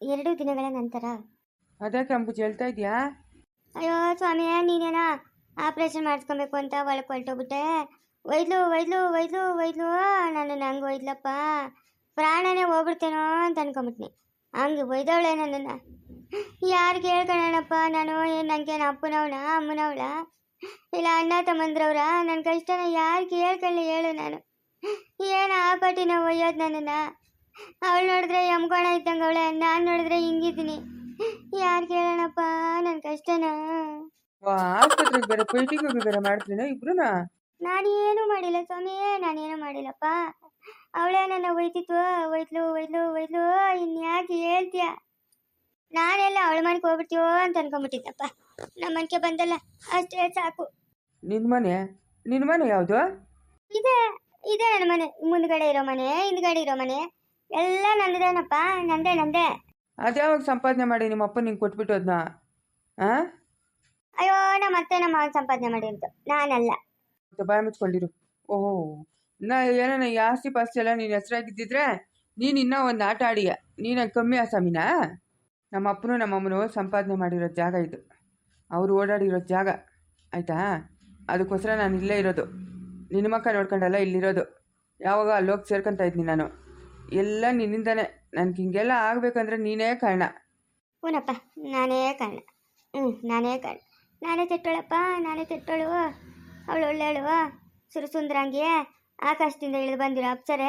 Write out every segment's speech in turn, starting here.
ಎರಡು ದಿನಗಳ ನಂತರ. ಅದಕ್ಕೆ ಅಂಬುಜಿ ಹೇಳ್ತಾ ಇದೆಯಾ? ಅಯ್ಯೋ ಸ್ವಾಮಿ ನೀನೇನೋ ಆಪ್ರೇಷನ್ ಮಾಡಿಸ್ಕೊಬೇಕು ಅಂತ ಒಳಗೆ ಹೊರಟೋಗ್ಬಿಟ್ಟೆ. ಒಯ್ದು ಒಯ್ದು ಒಯ್ದು ಒಯ್ದು ನಾನು ನಂಗೆ ಒಯ್ಲಪ್ಪ ಪ್ರಾಣನೇ ಹೋಗ್ಬಿಡ್ತೇನೋ ಅಂತ ಅನ್ಕೊಂಬಿಟ್ನಿ. ಹಂಗೆ ಒಯ್ದವಳೆ ನನ್ನನ್ನು. ಯಾರಿಗೆ ಹೇಳ್ಕೊಳ್ಳೋಣಪ್ಪ ನಾನು? ಏನು ನನಗೇನು ಅಪ್ಪನವಳ ಅಮ್ಮನವಳ? ಇಲ್ಲ ಅಣ್ಣ ತಮ್ಮಂದ್ರವ್ರ? ನನ್ನ ಕಷ್ಟನ ಯಾರಿಗೆ ಹೇಳ್ಕೊಳ್ಳಿ ಹೇಳು ನಾನು. ಏನು ಆ ಪಟ್ಟಿನ ಒಯ್ಯೋದು ನನ್ನನ್ನು? ಅವಳು ನೋಡಿದ್ರೆ ಎಂಕೋಣ ಇದ್ದಂಗೆ ಅವಳೆ ನಾನು ನೋಡಿದ್ರೆ ಹಿಂಗಿದ್ದೀನಿ. ಯಾರು ಕೇಳೋಣಪ್ಪ? ನನ್ನ ಕಷ್ಟನಾ. ಆಸ್ಪತ್ರೆಗೆ ಬೇರೆ ಪೇಟಿಗೆ ಬೇರೆ ಮಾಡ್ತೀನ ನಾನು ನಾನೇನು ಮಾಡಿಲ್ಲ ಸ್ವಾಮಿ ನಾನೇನು ಮಾಡಿಲ್ಲಪ್ಪ. ಅವಳೇ ನನ್ನ ಒಯ್ತಿತ್ತು ಒಯ್ತ್ಲು ಒಯ್ತ್ಲು ಒಯ್ತ್ಲು ಇನ್ಯಾಕೆ ಹೇಳ್ತೀಯ? ನಾನೆಲ್ಲ ಅವಳ ಮನೆಗೆ ಹೋಗ್ಬಿಡ್ತೀವೋ ಅಂತ ಅನ್ಕೊಂಡ್ಬಿಟ್ಟಿದ್ದಪ್ಪ ನಮ್ಮ ಮನೆಗೆ ಬಂದಲ್ಲ ಅಷ್ಟೇ ಸಾಕು. ನಿನ್ ಮನೆ? ನಿನ್ ಮನೆ ಯಾವುದು? ಇದೆ ಇದೆ ನನ್ನ ಮನೆ. ಮುಂದ್ಗಡೆ ಇರೋ ಮನೆ ಹಿಂದ್ಗಡೆ ಇರೋ ಮನೆ. ಎಲ್ಲ ನಂದೇನಪ್ಪ ನಂದೇ ನಂದೇ. ಅದ್ಯಾವಾಗ ಸಂಪಾದನೆ ಮಾಡಿ ನಿಮ್ಮ ಅಪ್ಪ ನಿಂಗೆ ಕೊಟ್ಬಿಟ್ಟು ಅದನ್ನ ಹಾಂ ಅಯ್ಯೋ ನಮ್ಮ ಅತ್ತೆ ನಮ್ಮ ಮಾವನ್ ಸಂಪಾದನೆ ಅಂತ. ನಾನಲ್ಲ. ಬಾಯ ಮುಚ್ಕೊಂಡಿರು. ಓಹೋ. ನಾ ಏನೋ ಈ ಆಸ್ತಿ ಪಾಸ್ತಿ ಎಲ್ಲ ನೀನು ಹೆಸರಾಗಿದ್ದಿದ್ರೆ ನೀನು ಇನ್ನೂ ಒಂದು ಆಟ ಆಡಿಯ. ನೀನು ಕಮ್ಮಿ ಆಸಾಮಿನಾ ನಮ್ಮ ಅಪ್ಪನು ನಮ್ಮ ಅಮ್ಮನು ಸಂಪಾದನೆ ಮಾಡಿರೋ ಜಾಗ ಇದು. ಅವರು ಓಡಾಡಿರೋ ಜಾಗ. ಆಯಿತಾ? ಅದಕ್ಕೋಸ್ಕರ ನಾನು ಇಲ್ಲೇ ಇರೋದು. ನಿನ್ನ ಮಕ್ಕ ನೋಡ್ಕೊಂಡಲ್ಲ ಇಲ್ಲಿರೋದು. ಯಾವಾಗ ಅಲ್ಲೋಗಿ ಸೇರ್ಕೊಂತ ಇದ್ದೀನಿ ನಾನು. ಎಲ್ಲ ನಿನ್ನಿಂದಾನೆ. ನನಗೆ ಹಿಂಗೆಲ್ಲ ಆಗ್ಬೇಕಂದ್ರೆ ನೀನೇ ಕಾರಣ. ಹೂನಪ್ಪ, ನಾನೇ ಕಾರಣ. ಹ್ಞೂ ನಾನೇ ಕಾರಣ. ನಾನೇ ತೆಟ್ಟೋಳಪ್ಪ ನಾನೇ ತೆಟ್ಟೋಳು ಅವಳು ಒಳ್ಳೆಯವಳು ಸುರಸುಂದ್ರಂಗೆ ಆಕಾಶದಿಂದ ಇಳಿದು ಬಂದಿರೋ ಅಪ್ಸರೆ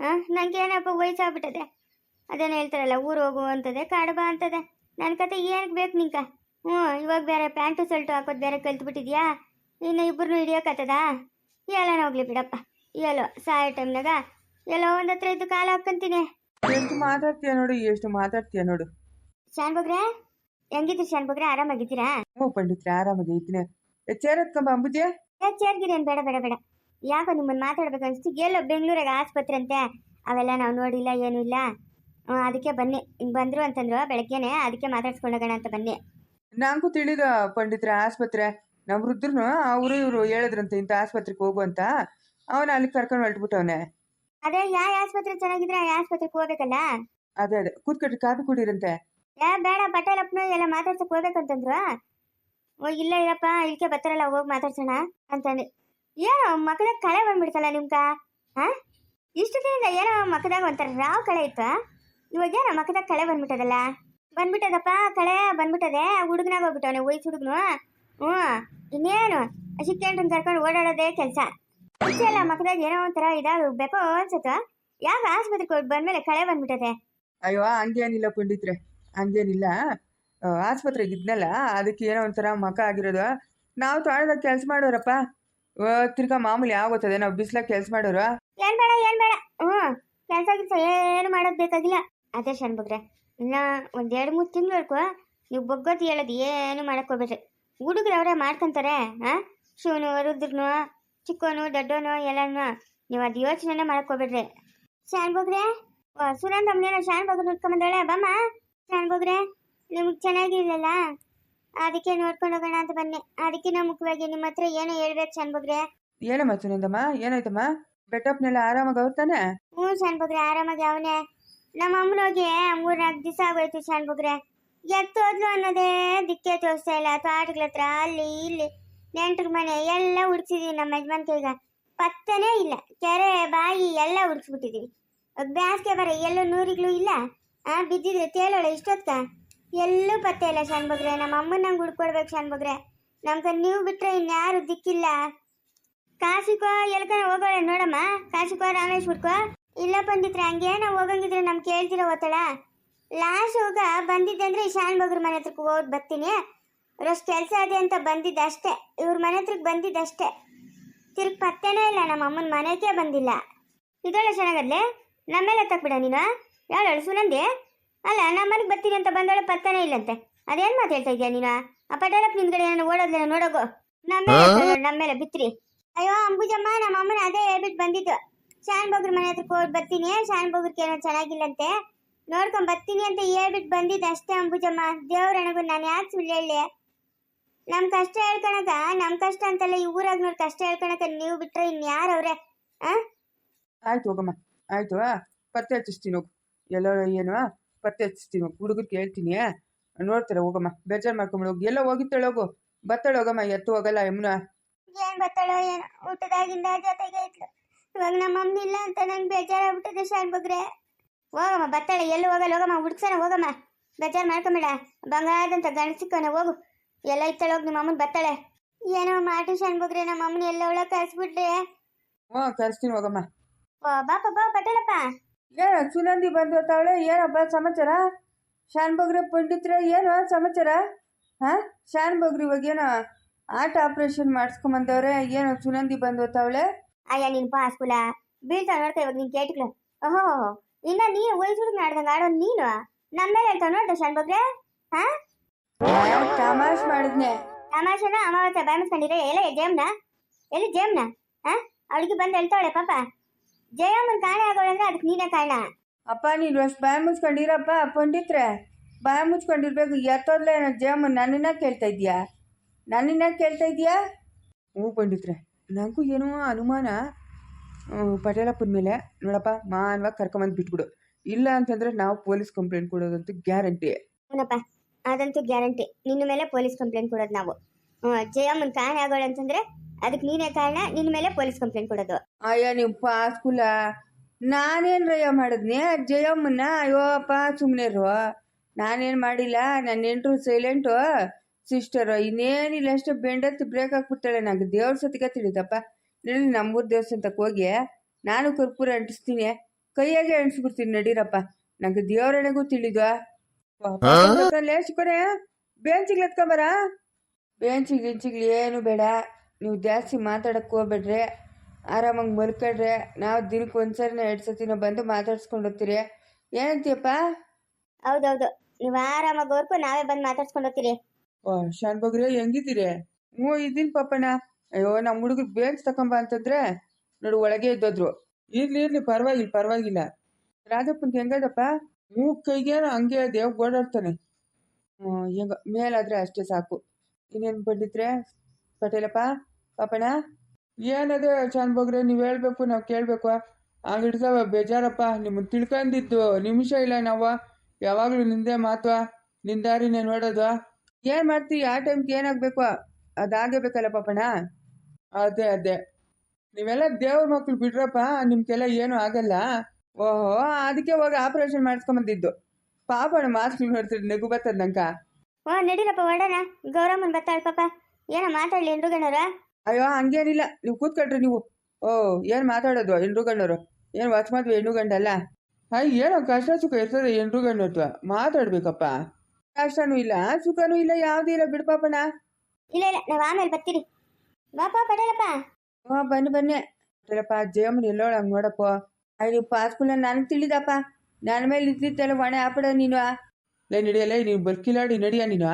ಹಾಂ ನನಗೇನಪ್ಪ ವಯಸ್ಸಾಗ್ಬಿಟ್ಟದೆ? ಅದೇನು ಹೇಳ್ತಾರಲ್ಲ, ಊರು ಹೋಗು ಅಂತದೆ, ಕಾಡು ಬಾ ಅಂತದೆ. ನನ್ನ ಕತೆ ಏನಕ್ಕೆ ಬೇಕು ನಿಂಕ? ಹ್ಞೂ, ಇವಾಗ ಬೇರೆ ಪ್ಯಾಂಟು, ಶರ್ಟು ಹಾಕೋದು ಬೇರೆ ಕಲ್ತ್ಬಿಟ್ಟಿದ್ಯಾ? ಇನ್ನು ಇಬ್ಬರನ್ನೂ ಹಿಡಿಯೋಕತ್ತದ ಹೇಳೋಣ ಹೋಗ್ಲಿ ಬಿಡಪ್ಪ. ಎಲ್ಲೋ ಸಾಯೋ ಟೈಮ್ನಾಗ ಎಲ್ಲೋ ಒಂದ್ ಹತ್ರ ಇದ್ದು ಕಾಲ ಹಾಕೊಂತೀನಿ ಎಷ್ಟು ಮಾತಾಡ್ತೀಯ ನೋಡು ಎಷ್ಟು ಮಾತಾಡ್ತೀಯ ನೋಡು. ಶಾನ್ ಬಗ್ರೆ ಹೆಂಗಿದ್ರಿ ಶಾನ್ ಬಗ್ರೆ ಆರಾಮಾಗಿದ್ದೀರಾ? ಹ್ಞೂ ಪಂಡಿತ್ರೆ ಆರಾಮಾಗಿ ಇದ್ದೀನಿ. ಚೇರತ್ಕೊಂಬ ಅಂಬುಜಿ. ಏ ಚೇರ್ಗಿರಿ ಏನು ಬೇಡ ಬೇಡ ಬೇಡ. ಯಾಕೋ ನಿಮ್ಮನ್ನ ಮಾತಾಡ್ಬೇಕು ಅನ್ಸ್ತು. ಎಲ್ಲೋ ಬೆಂಗಳೂರಾಗ ಆಸ್ಪತ್ರೆ ಅಂತೆ ಅವೆಲ್ಲ ನಾವು ನೋಡಿಲ್ಲ ಏನು ಇಲ್ಲ. ಅದಕ್ಕೆ ಬನ್ನಿ. ಹಿಂಗ್ ಬಂದ್ರು ಅಂತಂದ್ರು ಬೆಳಗ್ಗೆನೆ ಅದಕ್ಕೆ ಮಾತಾಡ್ಸ್ಕೊಂಡೋಗೋಣ ಅಂತ ಬನ್ನಿ. ನಂಗೂ ತಿಳಿದ ಪಂಡಿತ್ರೆ ಆಸ್ಪತ್ರೆ. ನಮ್ಮ ವೃದ್ಧರು ಅವರು ಇವರು ಹೇಳಿದ್ರಂತೆ ಇಂಥ ಆಸ್ಪತ್ರೆಗೆ ಹೋಗು ಅಂತ. ಅವನ ಅಲ್ಲಿ ಕರ್ಕೊಂಡು ಹೊರಟ್ಬಿಟ್ಟವನೆ. ಅದೇ ಯಾವ ಆಸ್ಪತ್ರೆ ಚೆನ್ನಾಗಿದ್ರೆ ಆ ಆಸ್ಪತ್ರೆಗೆ ಹೋಗ್ಬೇಕಲ್ಲ? ಅದೇ ಅದೇ. ಕೂತ್ಕೊಟ್ರಿ ಕಾಫಿ ಕುಡಿರಂತೆ ಯಾ ಬೇಡ ಪಟೇಲಪ್ಪನ ಎಲ್ಲ ಮಾತಾಡ್ಸಕ್ ಹೋಗ್ಬೇಕಂತಂದ್ರು? ಓ ಇಲ್ಲ ಇರಪ್ಪ ಇಲ್ಕೆ ಬರ್ತಾರಲ್ಲ ಹೋಗಿ ಮಾತಾಡ್ಸೋಣ ಅಂತಂದೆ. ಏನೋ ಮಕ್ಕಳಾಗ ಕಳೆ ಬಂದ್ಬಿಡ್ತಲ್ಲ ನಿಮ್ಗ ಹಾ ಇಷ್ಟು ದಿನದಿಂದ ಏನೋ ಮಕ್ಕದಾಗ ಒಂಥರ ರಾವ್ ಕಳೆ ಇತ್ತು ಇವಾಗ ಏನೋ ಮಕ್ಕದಾಗ ಕಳೆ ಬಂದ್ಬಿಟ್ಟದಲ್ಲ? ಬಂದ್ಬಿಟ್ಟದಪ್ಪ ಕಳೆ ಬಂದ್ಬಿಟ್ಟದೆ ಹುಡುಗನಾಗ ಹೋಗ್ಬಿಟ್ಟವನೆ ವಯಸ್ಸು ಹುಡುಗನು. ಹ್ಞೂ ಇನ್ನೇನು ಸಿಕ್ಕೇಂಟ್ರನ್ನ ಕರ್ಕೊಂಡು ಓಡಾಡೋದೇ ಕೆಲಸ. ಅಲ್ಲ ಮಕ್ಕದಾಗ ಏನೋ ಒಂಥರ ಇದಾಗ ಬೇಕೋ ಅನ್ಸತ್ತ? ಯಾಕೆ ಆಸ್ಪತ್ರೆಗೆ ಹೋಗಿ ಬಂದ್ಮೇಲೆ ಕಳೆ ಬಂದ್ಬಿಟ್ಟದೆ ಅಯ್ಯೋ ಹಂಗೇನಿಲ್ಲ ಪಂಡಿತ್ರೆ ಹಂಗೇನಿಲ್ಲ. ಆ, ಆಸ್ಪತ್ರೆಗೆ ಇದ್ನಲ್ಲ ಅದಕ್ಕೆ ಏನೋ ಒಂಥರ ಮಕ ಆಗಿರೋದು. ನಾವು ತಾಳದಾಗ ಕೆಲಸ ಮಾಡೋರಪ್ಪ. ಓ ತಿರ್ಗಾ ಮಾಮೂಲಿ ಆಗೋತದೆ ನಾವು ಬಿಸ್ಲಾಗ ಕೆಲಸ ಮಾಡೋರು. ಏನ್ ಬೇಡ ಏನ್ ಬೇಡ. ಹ್ಮ್ ಕೆಲಸ ಗಿಲ್ಸ ಏನು ಮಾಡೋದ್ ಬೇಕಾಗಿಲ್ಲ. ಅದೇ ಶಣ್ಬಗ್ರೆ ಇನ್ನ ಒಂದ್ ಎರಡ್ ಮೂರ್ ತಿಂಗಳವರೆಗೂ ನೀವು ಬೊಗ್ಗೋದು ಹೇಳೋದು ಏನು ಮಾಡಕ್ ಹೋಗ್ಬೇಡ್ರಿ. ಹುಡುಗರು ಅವರೇ ಮಾಡ್ಕೊಂತಾರೆ ಹಾ ಶಿವನು ರುದ್ರನು ಚಿಕ್ಕವನು ದೊಡ್ಡೋನು ಎಲ್ಲನೂ ನೀವು ಅದು ಯೋಚನೆ ಮಾಡ್ಕೋಬೇಡ್ರಿ. ಶಾನ್ ಬೋಗ್ರೆ ಸುನಂದ ಅಮ್ಮನೇನೋ ಶಾನ್ ಬೋಗ್ರೆ ನೋಡ್ಕೊಂಬಂದಳೆ ಬಮ್ಮ. ಶಾನ್ ಬೋಗ್ರೆ ನಿಮ್ಗೆ ಚೆನ್ನಾಗಿರ್ಲಿಲ್ಲ ಅದಕ್ಕೆ ನೋಡ್ಕೊಂಡು ಹೋಗೋಣ ಅಂತ ಬನ್ನಿ. ಅದಕ್ಕೆ ನಾವು ಮುಖ್ಯವಾಗಿ ನಿಮ್ಮ ಹತ್ರ ಏನೋ ಹೇಳ್ಬೇಕು ಶಾನ್ ಬಗ್ರೆ? ಏನಮ್ಮ ಸುನಂದಮ್ಮ? ಏನಾಯ್ತಮ್ಮ? ಬೆಟ್ಟಪ್ಪನೆಲ್ಲ ಆರಾಮಾಗಿ ಅವ್ರತಾನೆ ಹ್ಞೂ ಶಾನ್ ಬೋಗ್ರೆ ಆರಾಮಾಗಿ ಅವನೇ. ನಮ್ಮ ಅಮ್ಮನೋಗಿ ಮೂರ್ನಾಲ್ಕು ದಿವಸ ಆಗೋಯ್ತು ಶಾನ್ ಬೋಗ್ರೆ. ಎತ್ತೋದ್ಲು ಅನ್ನೋದೇ ದಿಕ್ಕೆ ತೋರಿಸ್ತಾ ಇಲ್ಲ. ತೋಟಗಳ ಹತ್ರ ಅಲ್ಲಿ ಇಲ್ಲಿ ನೆಂಟ್ರ ಮನೆ ಎಲ್ಲ ಹುಡ್ಸಿದೀವಿ ನಮ್ಮ ಯಜಮಾನ್ ಕೈಗ ಪತ್ತನೇ ಇಲ್ಲ. ಕೆರೆ ಬಾಯಿ ಎಲ್ಲ ಹುಡ್ಸ್ಬಿಟ್ಟಿದೀವಿ ಬ್ಯಾಸ್ಗೆ ಬರ ಎಲ್ಲೂ ನೂರಿಗಳು ಇಲ್ಲ. ಆ, ಬಿದ್ದಿದ್ರೆ ತೇಲೋಳೆ ಇಷ್ಟೊತ್ತ? ಎಲ್ಲೂ ಪತ್ತೆ ಇಲ್ಲ ಶಾನ್ ಬಗ್ರೆ ನಮ್ಮ ಅಮ್ಮನ ನಂಗೆ ಹುಡ್ಕೊಡ್ಬೇಕು ಶಾನ್ ಬಗ್ರೆ ನಮ್ಗೆ ನೀವು ಬಿಟ್ರೆ ಇನ್ಯಾರು ದಿಕ್ಕಿಲ್ಲ. ಕಾಶಿಕೋ, ಎಲ್ಕನ ಹೋಗೋಣ ನೋಡಮ್ಮ. ಕಾಶಿಕೋ ರಾಮೇಶ್ವರ್ಕೋ ಇಲ್ಲ ಬಂದಿದ್ರೆ ಹಂಗೆ ನಾವು ಹೋಗಂಗಿದ್ರೆ ನಮ್ ಕೇಳ್ತಿರೋ ಓತಳ ಲಾಸ್ಟ್ ಹೋಗ ಬಂದಿದ್ದೆ ಅಂದ್ರೆ ಶಾನ್ ಬಗ್ರ ಮನೆ ಹತ್ರಕ್ಕೆ ಹೋಗಿ ಬರ್ತೀನಿ. ರಷ್ಟು ಕೆಲಸ ಇದೆ ಅಂತ ಬಂದಿದ್ದಷ್ಟೇ. ಇವ್ರ ಮನೆ ಹತ್ರಕ್ಕೆ ಬಂದಿದ್ದಷ್ಟೇ. ತಿರ್ಗಿ ಪತ್ತೆನೇ ಇಲ್ಲ ನಮ್ಮ ಅಮ್ಮನ ಮನೆಗೆ ಬಂದಿಲ್ಲ. ಇದೊಳ್ಳೆ ಚೆನ್ನಾಗದ್ಲೆ ನಮ್ಮೇಲೆ ತಕ್ಬಿಡ ನೀನು ಯಾಳು ಸುನಂದಿ? ಅಲ್ಲ ನಮ್ಮ ಮನೆಗೆ ಬರ್ತೀನಿ ಅಂತ ಬಂದಳು ಪತ್ತನೇ ಇಲ್ಲಂತೆ. ಅದೇನ್ ಮಾತು ಹೇಳ್ತಾ ಇದೆಯಾ ನೀನು ಆ? ಪಟಾಳಕ್ ನಿನ್ಗಡೆ ನಾನು ಓಡೋದ್ಲೇನ ನೋಡೋಗು. ನಮ್ಮೇಲೆ ನಮ್ಮೇಲೆ ಬಿತ್ರಿ. ಅಯ್ಯೋ ಅಂಬುಜಮ್ಮ ನಮ್ಮ ಅಮ್ಮನ ಅದೇ ಹೇಳ್ಬಿಟ್ಟು ಬಂದಿದ್ದು. ಶಾನ್ ಬಗ್ರ ಮನೆ ಹತ್ರಕ್ಕೆ ಹೋಗಿ ಬರ್ತೀನಿ ಶಾನ್ ಬಗ್ರಕ್ಕೆ ಏನೋ ಚೆನ್ನಾಗಿಲ್ಲಂತೆ. ನೋಡ್ಕೊಂಡ್ ಬರ್ತೀನಿ ಅಂತ ಹೇಳ್ಬಿಟ್ಟು ಬಂದಿದ್ದೆ ಅಷ್ಟೇ ಅಂಬುಜಮ್ಮ ದೇವ್ರಣಗೂ ನಾನು ಯಾಕೆ ಸುಳ್ಳು ಹೇಳಿ ನಮ್ ಕಷ್ಟ ಹೇಳ್ಕೊಳಕ ನಮ್ ಕಷ್ಟ ಅಂತಲ್ಲ ಈ ಊರಾಗ ನೋಡಿ ಕಷ್ಟ ಹೇಳ್ಕೊಳಕ ನೀವು ಬಿಟ್ರೆ ಇನ್ಯಾರವ್ರೆ ಆ? ಆಯ್ತು ಹೋಗಮ್ಮ ಆಯ್ತು ಪತ್ತೆ ಹಚ್ಚಿಸ್ತೀನಿ ಹೋಗು. ಎಲ್ಲೋ ಏನು ಪತ್ತೆ ಹಚ್ತೀನಿ ಹುಡುಗರಿಗೆ ಹೇಳ್ತೀನಿ ನೋಡ್ತಾರೆ ಹೋಗಮ್ಮ. ಬೇಜಾರು ಮಾಡ್ಕೊಂಬಿಡು ಹೋಗಿ. ಎಲ್ಲ ಹೋಗಿತ್ತಾಳೆ ಹೋಗು. ಬತ್ತಾಳೆ ಹೋಗಮ್ಮ ಎತ್ತು ಹೋಗಲ್ಲ ಯಮುನ. ಏನ್ ಬತ್ತಳ ಏನೋ ಊಟದಾಗಿಂದ ಜೊತೆಗೆ ಇದ್ಲು. ಇವಾಗ ನಮ್ಮ ಮಮ್ಮಿ ಇಲ್ಲ ಅಂತ ನಂಗೆ ಬೇಜಾರಾಗ್ಬಿಟ್ಟಿದೆ ಶಾನ್ ಬಗ್ರೆ. ಹೋಗಮ್ಮ ಬತ್ತಳ ಎಲ್ಲಿ ಹೋಗಲ್ಲ. ಹೋಗಮ್ಮ ಹುಡ್ಕ್ಸನ ಹೋಗಮ್ಮ. ಬೇಜಾರು ಮಾಡ್ಕೊಂಬೇಡ. ಬಂಗಾರದಂತ ಗಂಡ ಸಿಕ್ಕವನ ಹೋಗು. ಎಲ್ಲ ಇತ್ತಾಳೆ ಹೋಗಿ ನಿಮ್ಮ ಅಮ್ಮನ ಬತ್ತಾಳೆ? ಏನೋ ಮಾಟು ಶಾನ್ ಬಗ್ರೆ ನಮ್ಮ ಅಮ್ಮನ ಎಲ್ಲ ಒಳಗೆ ಕಳ್ಸ್ಬಿಟ್ರೆ ಹ್ಞೂ ಕರ್ಸ್ತೀನಿ ಹೋಗಮ್ಮ. ಓ ಬಾಪ ಬಾ ಪಟೇಲಪ್ಪ ಏನು ಸುನಂದಿ ಬಂದು ತಾವಳೆ ಏನಪ್ಪ ಸಮಾಚಾರ? ಶಾನ್ಬಗ್ರೆ ಪಂಡಿತ್ರ ಏನು ಸಮಾಚಾರ? ಹಾಂ ಶಾನ್ ಬಗ್ರಿ ಇವಾಗ ಏನೋ ಆಟ ಆಪ್ರೇಷನ್ ಮಾಡಿಸ್ಕೊಂಬಂದವ್ರೆ ಏನೋ ಸುನಂದಿ ಬಂದು ತಾವಳೆ? ಅಯ್ಯ ನೀನು ಪಾಸ್ಕುಲ ಬೀಳ್ತಾ ನೋಡ್ತಾ ಇವಾಗ ನಿನ್ ಕೇಟಿಕ್ಲು ಓಹೋ ಇನ್ನ ನೀ ವಯಸ್ಸು ಮಾಡ್ದಂಗ ಆಡೋ ನೀನು? ನಮ್ಮ ಮೇಲೆ ಹೇಳ್ತಾವ ನೋಡ್ದ ಶಾನ್ ಬಗ್ರೆ? ಹಾ? ತಮಾಷ್ ಮಾಡಿದ್ನೆ. ತಮಾಷೆನ? ಅಮಾವಾಸ್ಯ ಬಾಯ್ ಮುಚ್ಕೊಂಡಿದ್ರೆ ಎಲ್ಲ ಜೇಮ್ನ? ಎಲ್ಲಿ ಜೇಮ್ನ? ಹಾ ಅವಳಿಗೆ ಬಂದು ಹೇಳ್ತಾಳೆ ಪಾಪ. ಜಯಮ್ಮನ ಕಾಣೆ ಆಗೋಳಂದ್ರೆ ಅದಕ್ಕೆ ನೀನೇ ಕಾರಣ. ಅಪ್ಪ ನೀನು ಅಷ್ಟು ಬಾಯ ಮುಚ್ಕೊಂಡಿರಪ್ಪ ಪಂಡಿತ್ರೆ. ಬಾಯ ಮುಚ್ಕೊಂಡಿರ್ಬೇಕು ಎತ್ತೋದ್ಲೇ ಏನೋ ಜಯಮ್ಮ ನನ್ನನ್ನ ಕೇಳ್ತಾ ಇದೀಯಾ? ನನ್ನನ್ನ ಕೇಳ್ತಾ ಇದೀಯಾ? ಹ್ಞೂ ಪಂಡಿತ್ರೆ ನನಗೂ ಏನೋ ಅನುಮಾನ. ಪಟೇಲಪ್ಪನ ಮೇಲೆ. ನೋಡಪ್ಪ ಮಾನವಾಗಿ ಕರ್ಕೊಂಬಂದು ಬಿಟ್ಬಿಡು. ಇಲ್ಲ ಅಂತಂದ್ರೆ ನಾವು ಪೊಲೀಸ್ ಕಂಪ್ಲೇಂಟ್ ಕೊಡೋದಂತೂ ಗ್ಯಾರಂಟಿ. ಏನಪ್ಪ ಅದಂತೂ ಗ್ಯಾರಂಟಿ. ನಿನ್ನ ಮೇಲೆ ಪೊಲೀಸ್ ಕಂಪ್ಲೇಂಟ್ ಕೊಡೋದು ನಾವು. ಜಯಮ್ಮನ್ ಕಾಣೆ ಆಗೋಳು ಅಂತಂದ್ರೆ ಅದಕ್ಕೆ ನೀನೇ ಕಾರಣ, ನಿನ್ನ ಮೇಲೆ ಪೊಲೀಸ್ ಕಂಪ್ಲೇಂಟ್ ಕೊಡೋದು. ಅಯ್ಯೋ, ನೀವು ಪಾಸ್ಕುಲ. ನಾನೇನು ರಯ್ಯ ಮಾಡಿದ್ನಿ? ಜಯಮ್ಮನ್ನ? ಅಯ್ಯೋ ಅಪ್ಪ ಸುಮ್ಮನೆ ಇರು. ನಾನೇನು ಮಾಡಿಲ್ಲ? ನನ್ನ ಎಂಟ್ರು ಸೈಲೆಂಟು ಸಿಸ್ಟರು ಇನ್ನೇನಿಲ್ಲ, ಅಷ್ಟು ಬೆಂಡತ್ತು ಬ್ರೇಕ್ ಹಾಕ್ಬಿಡ್ತಾಳೆ ನಂಗೆ. ದೇವ್ರ ಸತಿಗೆ ತಿಳಿದಪ್ಪ. ನಡಿ ನಮ್ಮೂರು ದೇವಸ್ಥಾನಕ್ಕೆ ಹೋಗಿ. ನಾನು ಕರ್ಪೂರ ಅಂಟಿಸ್ತೀನಿ. ಕೈಯಾಗೆ ಅಂಟಿಸ್ಬಿಡ್ತೀನಿ ನಡೀರಪ್ಪ. ನಂಗೆ ದೇವರಣೆಗೂ ತಿಳಿದು. ಲೇಸ್ಕೊನೆ ಬೇಂಚಿಗೆ ಎತ್ಕೊಂಬರ ಬೇಂಚಿಗೆ ಗಿಂಚಿಗ್ಲಿ ಏನು ಬೇಡ. ನೀವು ಜಾಸ್ತಿ ಮಾತಾಡಕ್ಕೆ ಹೋಗ್ಬೇಡ್ರಿ. ಆರಾಮಾಗಿ ಮಲ್ಕೊಳ್ರಿ. ನಾವು ದಿನಕ್ಕೆ ಒಂದ್ಸರಿನ ಎರಡು ಸತಿನ ಬಂದು ಮಾತಾಡ್ಸ್ಕೊಂಡು ಹೋಗ್ತೀರಿ. ಏನಂತೀಯಪ್ಪ? ಹೌದೌದು. ನೀವು ಆರಾಮಾಗಿ ಹೊರ್ಕು ನಾವೇ ಬಂದು ಮಾತಾಡ್ಸ್ಕೊಂಡು ಹೋಗ್ತೀರಿ. ಓ ಶಾನ್ ಬಗ್ರೆ ಹೆಂಗಿದ್ದೀರಿ? ಹ್ಞೂ ಇದ್ದೀನಿ ಪಾಪಣ್ಣ. ಅಯ್ಯೋ ನಮ್ಮ ಹುಡುಗರು ಬೇಂಚ್ ತಕೊಂಬ ಅಂತಂದ್ರೆ ನೋಡು ಒಳಗೆ ಇದ್ದೋದ್ರು. ಇರ್ಲಿ ಇರ್ಲಿ ಪರವಾಗಿಲ್ಲ ಪರವಾಗಿಲ್ಲ. ರಾಜಪ್ಪನ್ಗೆ ಹೆಂಗದಪ್ಪ? ಕೈಗೇನು ಹಂಗೆ ದೇವ್ ಓಡಾಡ್ತಾನೆ. ಹೆಂಗ, ಮೇಲಾದ್ರೆ ಅಷ್ಟೇ ಸಾಕು. ಇನ್ನೇನು ಬಂದಿದ್ರೆ? ಪಟೇಲಪ್ಪ ಪಾಪಣ ಏನದೇ ಚಾನ್ಬೋಗ್ರೆ ಬಗ್ರೆ ನೀವು ಹೇಳ್ಬೇಕು, ನಾವು ಕೇಳಬೇಕು. ಹಂಗೆ ಹಿಡ್ಸವ ಬೇಜಾರಪ್ಪ. ನಿಮ್ಮನ್ನು ತಿಳ್ಕೊಂಡಿದ್ದು ನಿಮಿಷ ಇಲ್ಲ ನಾವು. ಯಾವಾಗಲೂ ನಿಂದೆ ಮಾತು. ನಿಂದಾರಿನೇ ನೋಡೋದು. ಏನು ಮಾಡ್ತೀವಿ ಆ ಟೈಮ್ಗೆ ಏನಾಗಬೇಕು? ಅದಾಗಬೇಕಲ್ಲ ಪಾಪಣ ಅದೇ ಅದೇ. ನೀವೆಲ್ಲ ದೇವ್ರ ಮಕ್ಳು ಬಿಡ್ರಪ್ಪ. ನಿಮ್ಗೆಲ್ಲ ಏನೂ ಆಗಲ್ಲ. ಓಹೋ ಅದಕ್ಕೆ ಹೋಗಿ ಆಪರೇಷನ್ ಮಾಡಿಸ್ಕೊಂಬಂದಿದ್ದು ಪಾಪ ಮಾಸ್ಕ್ ನೋಡ್ತೀರಿ ನಗು ಬರ್ತದ ನಂಕ ಓ ನಡೀರಪ್ಪ ಹೊರಡೋಣ ಗೌರಮ್ಮನ್ ಬರ್ತಾಳೆ ಪಾಪ. ಏನ ಮಾತಾಡ್ಲಿ ಎಲ್ರುಗಣ್ಣವ್ರ ಅಯ್ಯೋ ಹಂಗೇನಿಲ್ಲ. ನೀವು ಕೂತ್ಕೊಳ್ರಿ ನೀವು. ಓ ಏನು ಮಾತಾಡೋದು ಗಂಡರು ಏನು ವಾಚ್ ಮಾಡ್ವಿ ಗಂಡಲ್ಲ ಅಯ್ಯ ಏನೋ ಕಷ್ಟ ಸುಖ ಇರ್ತದೆ ಗಂಡತ್ವ ಮಾತಾಡ್ಬೇಕಪ್ಪ. ಕಷ್ಟನೂ ಇಲ್ಲ ಸುಖನೂ ಇಲ್ಲ ಯಾವುದೂ ಇಲ್ಲ. ಬಿಡು ಪಾಪಣ ಇಲ್ಲ ಇಲ್ಲ ನಾವು ಆಮೇಲೆ ಬರ್ತೀರಿ. ಬಾಪ ಪಟೇಲಪ್ಪ. ಹ್ಞೂ ಬನ್ನಿ ಬನ್ನಿ. ಹೇಳಪ್ಪ ಜಯಮ್ಮನ ಎಲ್ಲೋಳ ಹಂಗೆ ನೋಡಪ್ಪ. ಅಲ್ಲಿ ಪಾಸ್ಕೂಲ ನನಗೆ ತಿಳಿದಪ್ಪ. ನನ್ನ ಮೇಲೆ ಇದ್ದಿತ್ತಲ್ಲ ಒಣೆ ಆಪಡ ನೀನು. ಲೇ ನಡಿಯಲ್ಲ ನೀನು ಬರ್ಕಿಲಾಡಿ ನಡಿಯ ನೀನು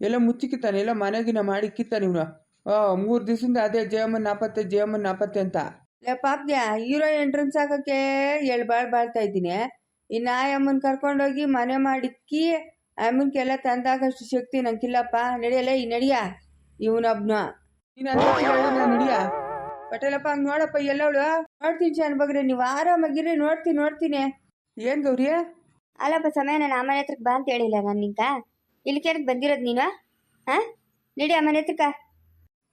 ಎಲ್ಲ ಮುಚ್ಚಿಕ್ಕಿತ್ತಾನೆ ಎಲ್ಲ ಮನೆಗಿನ ಮಾಡಿ ಕಿತ್ತ ನೀನು ಓ ಮೂರು ದಿವಸದಿಂದ ಅದೇ ಜಯಮ್ಮನ್ ನಾಪತ್ತೆ ಜಯಮ್ಮನ್ ನಾಪತ್ತೆ ಅಂತ. ಲೇ ಪಾಪ್ಗೆ ಹೀರೋ ಎಂಟ್ರೆನ್ಸ್ ಹಾಕಕ್ಕೆ ಎಳ್ ಬಾಳ್ ಬಾಳ್ತಾ ಇದ್ದೀನಿ. ಇನ್ನು ಆ ಅಮ್ಮನ ಕರ್ಕೊಂಡೋಗಿ ಮನೆ ಮಾಡಿಕ್ಕಿ ಅಮ್ಮನ್ಗೆಲ್ಲ ತಂದಾಗಷ್ಟು ಶಕ್ತಿ ನಂಗಿಲ್ಲಪ್ಪ. ನಡಿಯಲ್ಲ ಈ ನಡಿಯ. ಇವನೊಬ್ನ. ನಡಿಯ? ಪಟೇಲಪ್ಪ ಹಂಗೆ ನೋಡಪ್ಪ ಎಲ್ಲವಳು. ನೋಡ್ತೀನಿ ಶಾನ್ ಬಗ್ರೆ ನೀವು ಆರಾಮಾಗಿರಿ ನೋಡ್ತೀನಿ ನೋಡ್ತೀನಿ. ಏನು ಗೌರಿ? ಅಲ್ಲಪ್ಪ ಸಮಯ ನಾನು ಅಮ್ಮನ ಹತ್ರಕ್ಕೆ ಬಾ ಅಂತ ಹೇಳಿಲ್ಲ ನಾನು ನಿಂಕ ಇಲ್ಲಿ ಕೇಳಕ್ಕೆ ಬಂದಿರೋದು ನೀನು? ಹಾಂ? ನಡಿ ಆ ಮನೆ ಹತ್ರಕ್ಕ.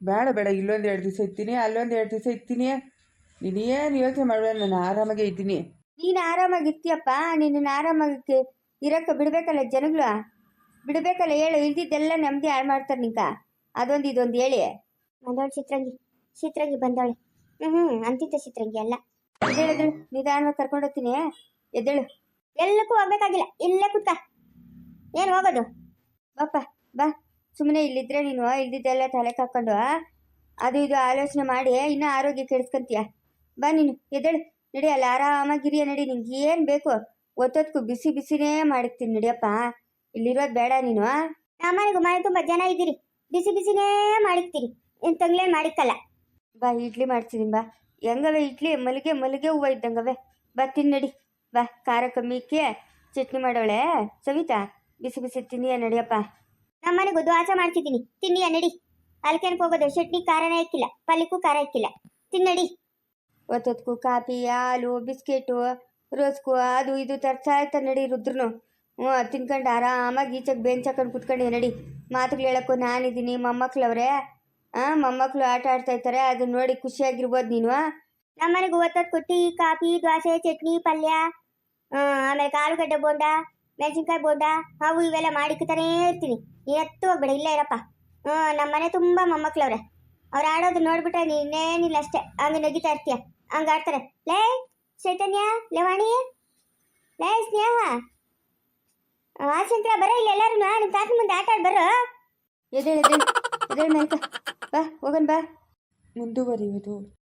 ಬೇಡ ಬೇಡ ಇಲ್ಲೊಂದು ಎರಡು ದಿವಸ ಇರ್ತೀನಿ ಅಲ್ಲೊಂದು ಎರಡು ದಿವಸ ಇರ್ತೀನಿ. ನೀನು ಏನು ಯೋಚನೆ ಮಾಡಬೇಡ ನಾನು ಆರಾಮಾಗೇ ಇದ್ದೀನಿ. ನೀನು ಆರಾಮಾಗಿರ್ತೀಯಪ್ಪ ನಿನ್ನ ಆರಾಮಾಗಿ ಇರಕ್ಕೆ ಬಿಡಬೇಕಲ್ಲ ಜನಗಳು. ಬಿಡಬೇಕಲ್ಲ ಹೇಳು ಇಲ್ದಿದ್ದೆಲ್ಲ ನೆಮ್ಮದಿ ಹಾಳು ಮಾಡ್ತಾರೆ ನಿಂಕ ಅದೊಂದು ಇದೊಂದು ಹೇಳಿ. ಚಿತ್ರಂಗಿ. ಚಿತ್ರಂಗಿ ಬಂದವಳೆ. ಹ್ಞೂ ಅಂತಿದ್ದ ಚಿತ್ರಂಗಿ ಅಲ್ಲ. ಎದ್ದೇಳು ನಿಧಾನವಾಗಿ ಕರ್ಕೊಂಡು ಹೋಗ್ತೀನಿ. ಎದ್ದೇಳು. ಎಲ್ಲಕ್ಕೂ ಹೋಗ್ಬೇಕಾಗಿಲ್ಲ. ಇಲ್ಲೇ ಕುತ್ಕ. ಏನು ಹೋಗೋದು? ಬಾಪ್ಪ ಬಾ. ಸುಮ್ಮನೆ ಇಲ್ಲಿದ್ರೆ ನೀನು ಇಲ್ದಿದ್ದೆಲ್ಲ ತಲೆ ಹಾಕೊಂಡು ಅದು ಇದು ಆಲೋಚನೆ ಮಾಡಿ ಇನ್ನೂ ಆರೋಗ್ಯ ಕೆಡಿಸ್ಕೊಂತೀಯ? ಬಾ ನೀನು ಎದ್ದೇಳು. ನಡಿ ಅಲ್ಲಿ ಆರಾಮಾಗಿರಿಯ ನಡಿ. ನಿಂಗೆ ಏನು ಬೇಕು? ಒತ್ತೊತ್ಕು ಬಿಸಿ ಬಿಸಿನೇ ಮಾಡಿರ್ತೀನಿ ನಡಿಯಪ್ಪ. ಇಲ್ಲಿರೋದು ಬೇಡ ನೀನು ನಮ್ಮನೆಗೂ ಮನೆ ತುಂಬ ಜನ ಇದ್ದೀರಿ. ಬಿಸಿ ಬಿಸಿನೇ ಮಾಡಿರ್ತೀರಿ. ಏನು ತಂಗ್ಲೇ ಮಾಡಿಕ್ಕಲ್ಲ. ಬಾ ಇಡ್ಲಿ ಮಾಡ್ತಿದ್ದೀನಿ ಬಾ. ಹೆಂಗವೆ ಇಡ್ಲಿ? ಮಲ್ಲಿಗೆ ಮಲ್ಲಿಗೆ ಹೂವು ಇದ್ದಂಗವೆ. ಬಾ ತಿನ್ನಡಿ ಬಾ ಖಾರ ಕಮ್ಮಿ ಇಕ್ಕಿ ಚಟ್ನಿ ಮಾಡೋಳೆ. ಸವಿತಾ ಬಿಸಿ ಬಿಸಿ ತಿನ್ನಿಯ ನಡಿಯಪ್ಪ ನಮ್ಮನೆಗೂ ದ್ವಾಸ ಮಾಡ್ತಿದ್ದೀನಿ. ತಿನ್ನಿಯ ನಡಿ. ಅಲ್ಕೇನಕ್ಕೆ ಹೋಗೋದು? ಚಟ್ನಿ ಖಾರನೇ ಇಕ್ಕಿಲ್ಲ. ಪಲ್ಯಕ್ಕೂ ಖಾರ ಇಕ್ಕಿಲ್ಲ. ತಿನ್ನಡಿ ಒತ್ತೊತ್ಕು ಕಾಫಿ ಹಾಲು ಬಿಸ್ಕೆಟು ರೋಸ್ಕು ಅದು ಇದು ತರ್ತಾ ನಡಿ ರುದ್ರನು. ಹ್ಞೂ ತಿನ್ಕೊಂಡು ಆರಾಮಾಗಿ ಈಚೆಗೆ ಬೆಂಚ್ ಹಾಕೊಂಡು ಕುತ್ಕೊಂಡು ನಡಿ. ಮಾತುಗಳು ಹೇಳೋಕ್ಕೂ ನಾನಿದ್ದೀನಿ. ಮೊಮ್ಮಕ್ಳವ್ರೆ ಮೊಮ್ಮಕ್ಕಳು ಆಟ ಆಡ್ತಾ ಇರ್ತಾರೆ ಅದನ್ನ ನೋಡಿ ಖುಷಿಯಾಗಿರ್ಬೋದು ನೀನು ನಮ್ಮನೆಗೆ ಒತ್ತದ್ ಕೊಟ್ಟಿ ಕಾಫಿ ದ್ವಾಸೆ ಚಟ್ನಿ ಪಲ್ಯ ಆ, ಆಮೇಲೆ ಆಲೂಗಡ್ಡೆ ಬೋಂಡ ಮೆಣಸಿನ್ಕಾಯಿ ಬೋಂಡ ಅವು ಇವೆಲ್ಲ ಮಾಡಿಕ್ತಾನೇ ಇರ್ತೀನಿ. ನೀನು ಎತ್ತು ಹೋಗ್ಬೇಡ ಇಲ್ಲೇ ಇರಪ್ಪ. ಹ್ಞೂ ನಮ್ಮನೆ ತುಂಬ ಮೊಮ್ಮಕ್ಳವ್ರೆ. ಅವ್ರು ಆಡೋದು ನೋಡ್ಬಿಟ್ರೆ ನೀನೇನಿಲ್ಲ ಅಷ್ಟೇ. ಹಂಗೆ ನಗಿತಾ ಇರ್ತೀಯ. ಹಂಗೆ ಆಡ್ತಾರೆ. ಲೇ ಚೈತನ್ಯ ಲೇವಾಣಿ ಲೇ ಸ್ನೇಹ. ಆಶಂಕರ ಬರ ಇಲ್ಲ ಎಲ್ಲರೂ ನಿಮ್ಮ ತಾತನ ಮುಂದೆ ಆಟ ಆಡಿ ಬರೋ ಎದೇಳು ಮೇಲ್ಕ ಬಾ ಹೋಗೋಣ ಬಾ. ಮುಂದುವರಿಯುವುದು.